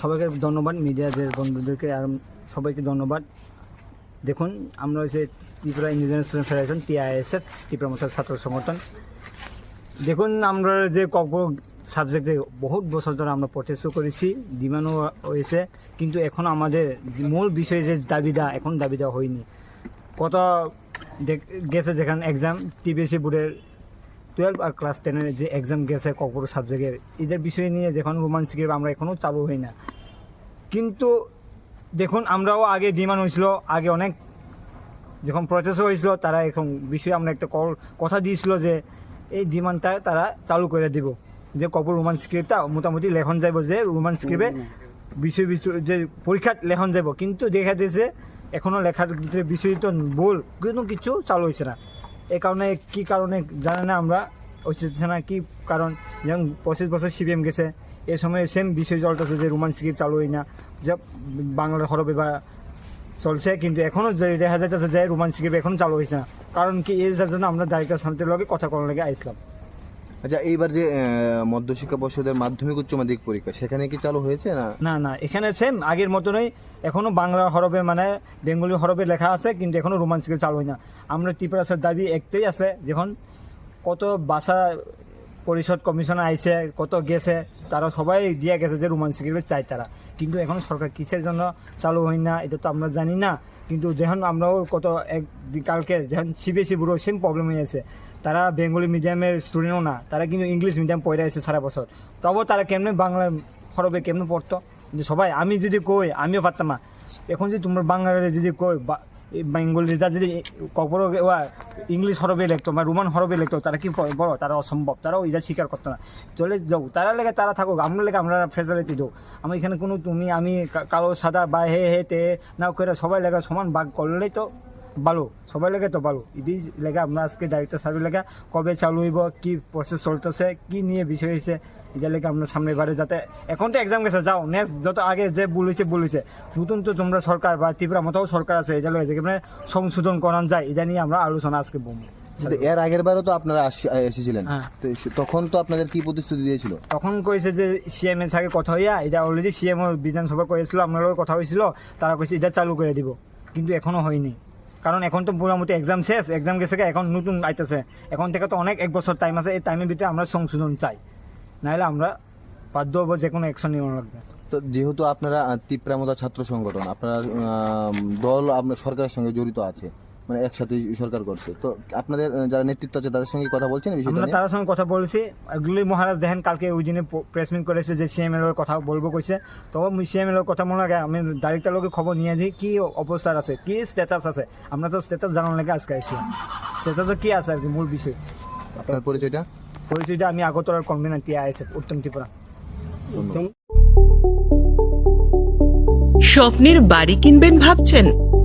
সবাইকে ধন্যবাদ মিডিয়াদের বন্ধুদেরকে আর সবাইকে ধন্যবাদ। দেখুন, আমরা হচ্ছে Tripura Indian student federation TISF Tripura মশাল ছাত্র সংগঠন। দেখুন, আমরা যে কক সাবজেক্টে বহুত বছর ধরে আমরা প্রটেস্টও করেছি, ডিমান্ডও হয়েছে, কিন্তু এখন আমাদের মূল বিষয়ে যে দাবিদা, এখন দাবিদা হয়নি। কত গেছে যেখানে এক্সাম টিবিএসসি বোর্ডের টুয়েলভ আর ক্লাস টেনের যে এক্সাম গেছে ককবর সাবজেক্টের এদের বিষয় নিয়ে যখন রোমান স্ক্রিপ্ট আমরা এখনও চালু হই না। কিন্তু দেখুন আমরাও আগে ডিমান্ড হয়েছিল আগে অনেক যখন প্রসেসও হয়েছিল তারা এখন বিষয়ে আমরা একটা কথা দিয়েছিল যে এই ডিমান্ডটা তারা চালু করে দিব। যে কপর রোমান স্ক্রিপ্টটা মোটামুটি লেখন যাব যে রোমান স্ক্রিপ্টে বিষয় বিষয় যে পরীক্ষাত লেখন যাব কিন্তু দেখা দিয়েছে এখনও লেখার ভিতরে বিষয় তো ভুল কিন্তু কিছু চালু হয়েছে না। এই কারণে কি কারণে জানে না আমরা, ওই না কি কারণ, যেমন পঁচিশ বছর সিপিএম গেছে, এ সময় সেম বিষয় চলতেছে যে রোমান সিকিপ চালু হয় না, যে বাংলার হরবে বা চলছে, কিন্তু এখনও যে দেখা যাইতেছে যে রোমান সিকিপ এখন চালু হয়েছে না। কারণ কি এর জন্য আমরা দায়িত্ব শান্তির লগে কথা করার লাগে আইসলাম। আচ্ছা এইবার যে মধ্যশিক্ষা পর্ষদের মাধ্যমিক উচ্চ মাধ্যমিক পরীক্ষা, সেখানে কি চালু হয়েছে না? না না, এখানে সেম আগের মতনই। এখনও বাংলা হরফে মানে বেঙ্গলি হরফে লেখা আছে, কিন্তু এখনও রোমান চালু হয় না। আমরা ত্রিপুরাসের দাবি একটাই আছে, যখন কত ভাষা পরিষদ কমিশন আইছে, কত গেছে, তারা সবাই দিয়ে গেছে যে রোমান স্ক্রিপ্ট চাই তারা। কিন্তু এখন সরকার কিসের জন্য চালু হয় না, এটা তো আমরা জানি না। কিন্তু যখন আমরাও কত এক, কালকে যখন সিবিএসসি বুড়ো সেম প্রবলেম হয়ে আছে। তারা বেঙ্গলি মিডিয়ামের স্টুডেন্টও না, তারা কিন্তু ইংলিশ মিডিয়াম পড়ে আছে সারা বছর। তবুও তারা কেমনে বাংলা হরবে কেমনে পড়তো? কিন্তু সবাই, আমি যদি কই, আমিও পারতাম না। এখন যদি তোমরা বাংলারে যদি কই বেঙ্গলি রেজাল্ট যদি কখনো ইংলিশ হরবে লিখতো, বা রোমান হরবে লিখতো, তারা কি? বড়? তারা অসম্ভব। তারাও এটা স্বীকার করতো না। চলে যাও, তারা লেগে তারা থাকুক, আমরা লেগে আমরা ফেসিলিটি দেবো আমার এখানে কোনো তুমি, আমি কালো, সাদা বা হে হে, তে, না করে সবাই লেগে সমান ভাগ করলেই তো ভালো সবাই লেগে তো ভালো এটি লেগে আমরা আজকে ডাইরেক্টর সাহেবের লেগে কবে চালু হইব কি প্রসেস চলতেছে কি নিয়ে বিষয় হয়েছে এটা লেগে আমরা সামনে বারে যাতে এখন তো এক্সাম গেছে যাও নেক্সট যত আগে যে বলেছে বলেছে নতুন তো তোমরা সরকার বা ত্রিপুরা মতো সরকার আছে এটা লগে যেখানে সংশোধন করান যায় এটা নিয়ে আমরা আলোচনা আজকে বলব এর আগের বারও তো আপনারা এসেছিলেন। তখন তো আপনাদের কি প্রতিশ্রুতি দিয়েছিল? তখন কইছে যে সিএম এর সাথে কথা হইয়া এটা অলরেডি সিএম বিধানসভা করেছিল আপনার লগে কথা হয়েছিল তারা কইছে এটা চালু করে দিব। কিন্তু এখনও হয়নি। কারণ এখন তো মোটামুটি এক্সাম শেষ এক্সাম গেছে এখন নতুন আইতেছে। এখন থেকে তো অনেক এক বছর টাইম আছে, এই টাইমের ভিতরে আমরা সংশোধন চাই। নাহলে আমরা বাধ্য হব যে কোনো অ্যাকশন নেওয়া লাগবে। তো যেহেতু আপনারা তিপ্রামদা ছাত্র সংগঠন, আপনারা দল আপনার সরকারের সঙ্গে জড়িত আছে মানে একসাথে সরকার করছে। তো আপনাদের যারা নেতৃত্ব আছে তাদের সঙ্গে কথা বলছেন এই বিষয়টা আমরা? তার সঙ্গে কথা বলছি। গুলি মহারাজ দেখেন কালকে ওই দিনে প্রেস মিট করেছে যে সিএম এর কথা বলব কইছে। তো সিএম এর কথা মনে লাগে আমি ডাইরেক্টর লোকে খবর নিয়ে দিই কি অবস্থা আছে কি স্ট্যাটাস আছে? আমরা তো স্ট্যাটাস জানার লাগে আজকে আসলাম। স্ট্যাটাসে কি আছে আর কি মূল বিষয়? আপনার পরিচয়টা? পরিচয়টা আমি আগরতলার কনভেনার টিয়া আছে উত্তম ত্রিপুরা। স্বপ্নের বাড়ি কিনবেন ভাবছেন?